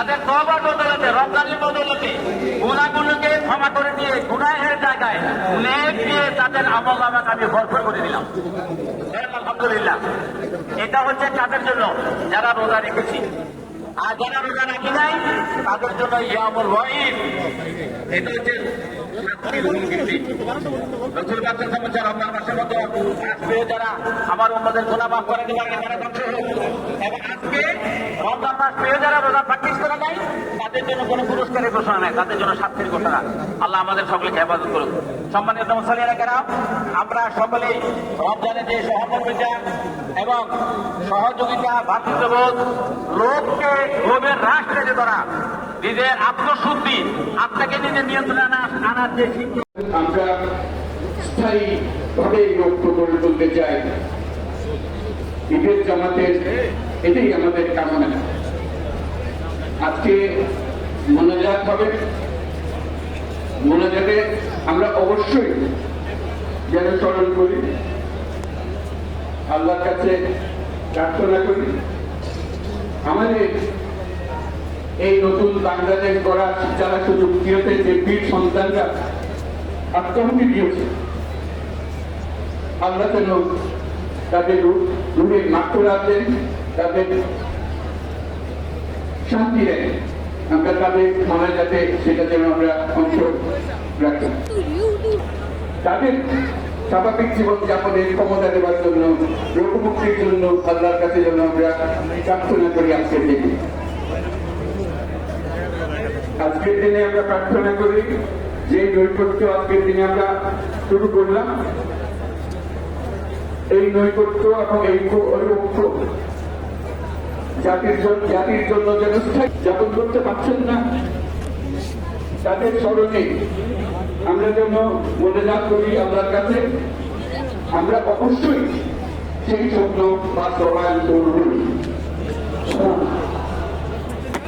তাদের তওবার বদলতে রমজানের বদলতে গুণাগুলোকে ক্ষমা করে দিয়ে গুনাহের জায়গায় নেক দিয়ে তাদের আমল নামাকে আমি ভরপুর করে দিলাম। আলহামদুলিল্লাহ, এটা হচ্ছে তাদের জন্য যারা রোজা রেখেছি। আর যারা রোজা রাখি নাই, তাদের জন্য ইয়ামুল ওয়াইদ এটা হচ্ছে রসুল বাচ্চা সমাচার আপনার মাসের মতো আজকে যারা আমার অন্যদের গোনা মাফ করে দেবার এবং আজকে রমজান মাস পেয়ে যারা রোজা প্র্যাকটিস করে নাই, তাদের জন্য কোনো পুরস্কারের ঘোষণা নাই, তাদের জন্য শাস্তির ঘোষণা। আল্লাহ আমাদের সকলকে হেফাজত করুক। সম্মানিত মুসলিয়ারা আমরা সকলেই রমজানে যে সহমর্মিতা এবং সহযোগিতা, ভাতৃত্ববোধ লোককে লোভের রাষ্ট্রে যে ধরা নিজের আত্মশুদ্ধি আপনাকে নিজের নিয়ন্ত্রণে আনা, আনার যে আমরা স্থায়ী ভাবে ঐক্য গড়ে তুলতে চাই। ঈদের জামাতের এটাই আমাদের কামনা। আজকে মোনাজাত হবে মোনাজাতে আমরা অবশ্যই যেন স্মরণ করি, আল্লাহর কাছে প্রার্থনা করি। আমাদের এই নতুন বাংলাদেশ গড়ার যারা সুযোগ দিয়েছে, যে বীর সন্তানরা আত্মহুতি দিয়েছে, আল্লাহ যেন তাদের রূপের মাত্রা দেন তাদের শান্তি দেন। আমরা তাদের মনে যাতে সেটা যেন আমরা অংশ রাখি। তাদের স্বাভাবিক জীবন যাপনের ক্ষমতা দেওয়ার জন্য, রোগমুক্তির জন্য আল্লাহর কাছে যেন আমরা প্রার্থনা করি আজকের দিনে। আজকের দিনে আমরা প্রার্থনা করি, যে নৈকট্য আজকের দিনে আমরা শুরু করলাম এই নৈকট্য এবং এই ঐক্য- জাতির জন্য জাতির জন্য যেন যাপন করতে পারছেন না, তাদের স্মরণে আমরা যেন মনে না করি আল্লাহর কাছে। আমরা অবশ্যই সেই স্বপ্ন বাস্তবায়ন করব।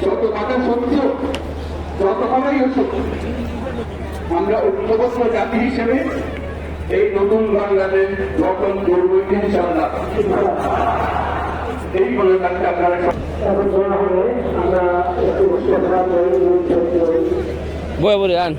যত বাধা সত্ত্বেও যত হবেই আসুক আমরা ঐক্যবদ্ধ জাতি হিসেবে এই নতুন বাংলাদেশ গঠন করব ইনশাল্লাহ এই বলে থাকতে আপনারা বয়ে বলে আন